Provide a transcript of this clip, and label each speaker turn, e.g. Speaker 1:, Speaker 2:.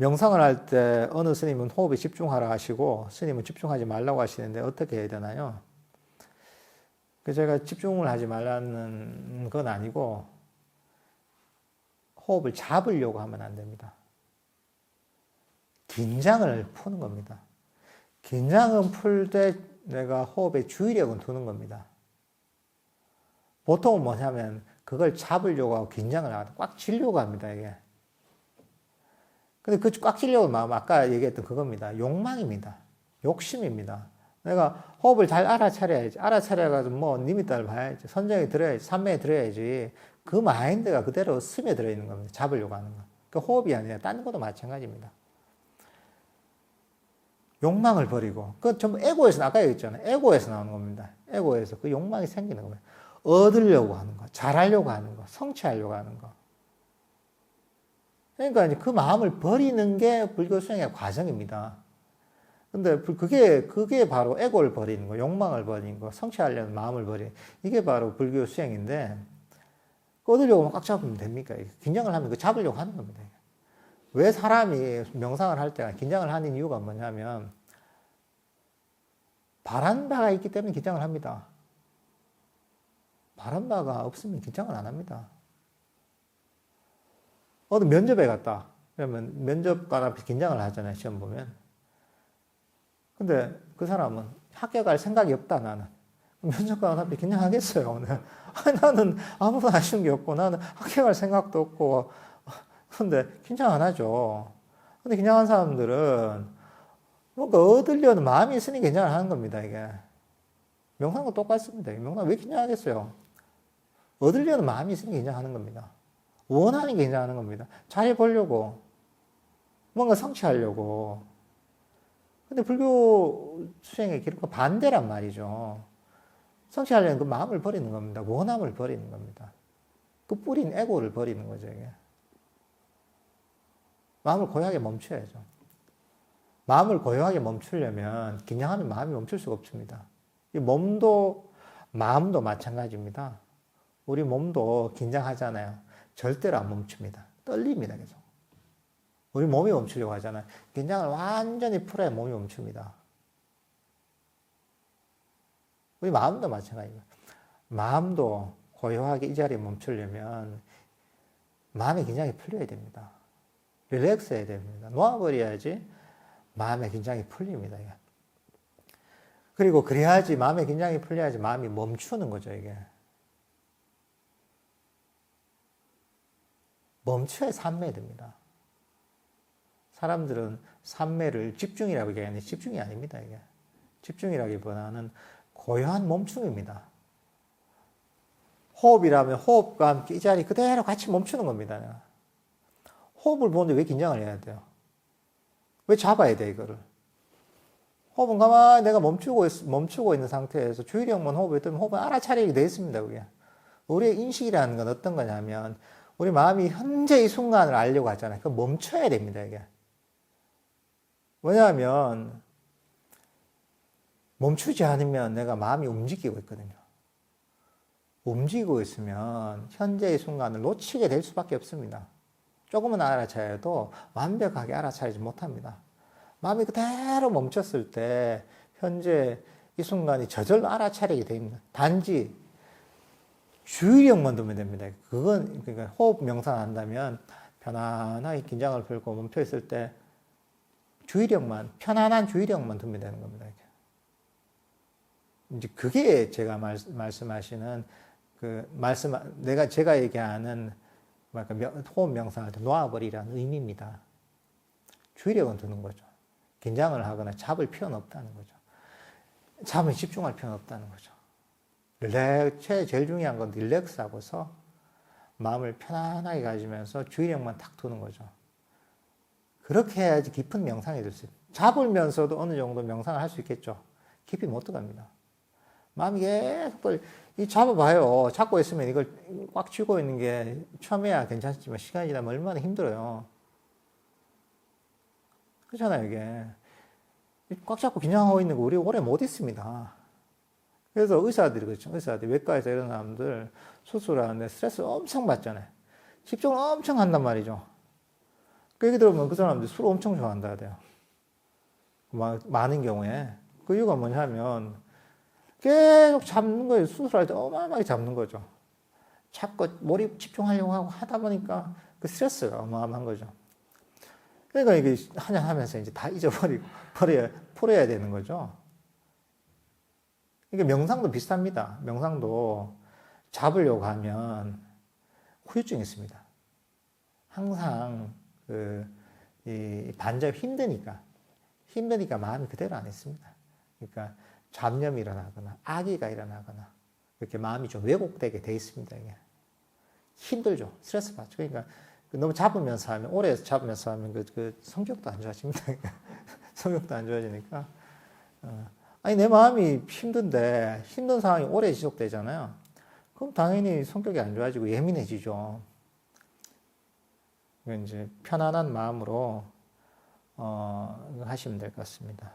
Speaker 1: 명상을 할 때 어느 스님은 호흡에 집중하라 하시고 스님은 집중하지 말라고 하시는데 어떻게 해야 되나요? 그 제가 집중을 하지 말라는 건 아니고 호흡을 잡으려고 하면 안 됩니다. 긴장을 푸는 겁니다. 긴장은 풀 때 내가 호흡에 주의력은 두는 겁니다. 보통은 뭐냐면 그걸 잡으려고 하고 긴장을 하고 꽉 쥐려고 합니다, 이게. 근데 그꽉 쥐려고 마음, 아까 얘기했던 그겁니다. 욕망입니다. 욕심입니다. 내가 호흡을 잘 알아차려야지. 알아차려가지고 뭐 따라 봐야지. 선정에 들어야지. 산매에 들어야지. 그 마인드가 그대로 스며들어 있는 겁니다. 잡으려고 하는 거. 그 호흡이 아니라 딴 것도 마찬가지입니다. 욕망을 버리고 그 전부 에고에서 아까 얘기했잖아요. 에고에서 나오는 겁니다. 에고에서 그 욕망이 생기는 겁니다. 얻으려고 하는 거, 잘하려고 하는 거, 성취하려고 하는 거. 그러니까 이제 그 마음을 버리는 게 불교 수행의 과정입니다. 근데 그게 그게 바로 에고를 버리는 거, 욕망을 버리는 거, 성취하려는 마음을 버리는 이게 바로 불교 수행인데 얻으려고 꽉 잡으면 됩니까? 긴장을 하면 그 잡으려고 하는 겁니다. 왜 사람이 명상을 할때 긴장을 하는 이유가 뭐냐면 바란 바가 있기 때문에 긴장을 합니다. 바란 바가 없으면 긴장을 안 합니다. 어느 면접에 갔다. 그러면 면접관 앞에 긴장을 하잖아요. 시험 보면. 근데 그 사람은 합격할 생각이 없다, 나는. 면접관 앞에 긴장하겠어요, 오늘. 나는 아무도 아쉬운 게 없고, 나는 합격할 생각도 없고, 근데 긴장 안 하죠. 근데 긴장한 사람들은 뭔가 얻으려는 마음이 있으니 긴장을 하는 겁니다, 이게. 명상과 똑같습니다. 명상 왜 긴장하겠어요? 얻으려는 마음이 있으니 긴장하는 겁니다. 원하는 게 긴장하는 겁니다. 잘해보려고. 뭔가 성취하려고. 근데 불교 수행의 기록과 반대란 말이죠. 성취하려는 그 마음을 버리는 겁니다. 원함을 버리는 겁니다. 그 뿌린 에고를 버리는 거죠, 이게. 마음을 고요하게 멈춰야죠. 마음을 고요하게 멈추려면 긴장하면 마음이 멈출 수가 없습니다. 이 몸도 마음도 마찬가지입니다. 우리 몸도 긴장하잖아요. 절대로 안 멈춥니다. 떨립니다, 계속. 우리 몸이 멈추려고 하잖아요. 긴장을 완전히 풀어야 몸이 멈춥니다. 우리 마음도 마찬가지입니다. 마음도 고요하게 이 자리에 멈추려면 마음의 긴장이 풀려야 됩니다. 릴렉스 해야 됩니다. 놓아버려야지 마음의 긴장이 풀립니다. 그리고 그래야지 마음의 긴장이 풀려야지 마음이 멈추는 거죠, 이게. 멈춰야 산매됩니다. 사람들은 산매를 집중이라고 얘기하는데 집중이 아닙니다, 이게. 집중이라기보다는 고요한 멈춤입니다. 호흡이라면 호흡과 함께 이 자리 그대로 같이 멈추는 겁니다. 호흡을 보는데 왜 긴장을 해야 돼요? 왜 잡아야 돼, 이거를? 호흡은 가만히 내가 멈추고, 있, 멈추고 있는 상태에서 주의력만 호흡에 뜨면 호흡은 알아차리게 되어 있습니다, 그게. 우리의 인식이라는 건 어떤 거냐면, 우리 마음이 현재 이 순간을 알려고 하잖아요. 그 멈춰야 됩니다, 이게. 왜냐하면, 멈추지 않으면 내가 마음이 움직이고 있거든요. 움직이고 있으면 현재의 순간을 놓치게 될 수밖에 없습니다. 조금은 알아차려도 완벽하게 알아차리지 못합니다. 마음이 그대로 멈췄을 때 현재 이 순간이 저절로 알아차리게 됩니다. 단지 주의력만 두면 됩니다. 그건 그러니까 호흡 명상 한다면 편안하게 긴장을 풀고 멈춰 있을 때 주의력만 편안한 주의력만 두면 되는 겁니다. 이제 그게 제가 말, 말씀하시는 그 말씀 내가 제가 얘기하는 뭐랄까 호흡 명상할 때 놓아버리라는 의미입니다. 주의력은 두는 거죠. 긴장을 하거나 잡을 필요는 없다는 거죠. 잠에 집중할 필요는 없다는 거죠. 릴렉, 제일 중요한 건 릴렉스 하고서 마음을 편안하게 가지면서 주의력만 탁 두는 거죠. 그렇게 해야지 깊은 명상이 될 수 있어요. 잡으면서도 어느 정도 명상을 할 수 있겠죠. 깊이 못 들어갑니다. 마음이 계속 이 잡아봐요. 잡고 있으면 이걸 꽉 쥐고 있는 게 처음에야 괜찮지만 시간이 지나면 얼마나 힘들어요. 그렇잖아요, 이게. 꽉 잡고 긴장하고 있는 거 우리 오래 못 있습니다. 그래서 의사들이 그렇죠. 의사들, 외과에서 이런 사람들 수술하는데 스트레스 엄청 받잖아요. 집중을 엄청 한단 말이죠. 그 얘기 들으면 그 사람들 술 엄청 좋아한다 돼요. 막 많은 경우에 그 이유가 뭐냐면 계속 잡는 거예요. 수술할 때 어마어마하게 잡는 거죠. 잡고 몰입 집중하려고 하고 하다 보니까 그 스트레스가 어마어마한 거죠. 그러니까 이게 한잔 하면서 이제 다 잊어버리고 버려야, 풀어야 되는 거죠. 이게 명상도 비슷합니다. 명상도 잡으려고 하면 후유증이 있습니다. 항상 그, 이 반잡 힘드니까, 힘드니까 마음이 그대로 안 있습니다. 그러니까 잡념이 일어나거나 악의가 일어나거나 이렇게 마음이 좀 왜곡되게 돼 있습니다. 이게 힘들죠. 스트레스 받죠. 그러니까 너무 잡으면서 하면 오래 잡으면서 하면 그, 그 성격도 안 좋아집니다. 성격도 안 좋아지니까 어. 아니 내 마음이 힘든데 힘든 상황이 오래 지속되잖아요. 그럼 당연히 성격이 안 좋아지고 예민해지죠. 이제 편안한 마음으로 어, 하시면 될 것 같습니다.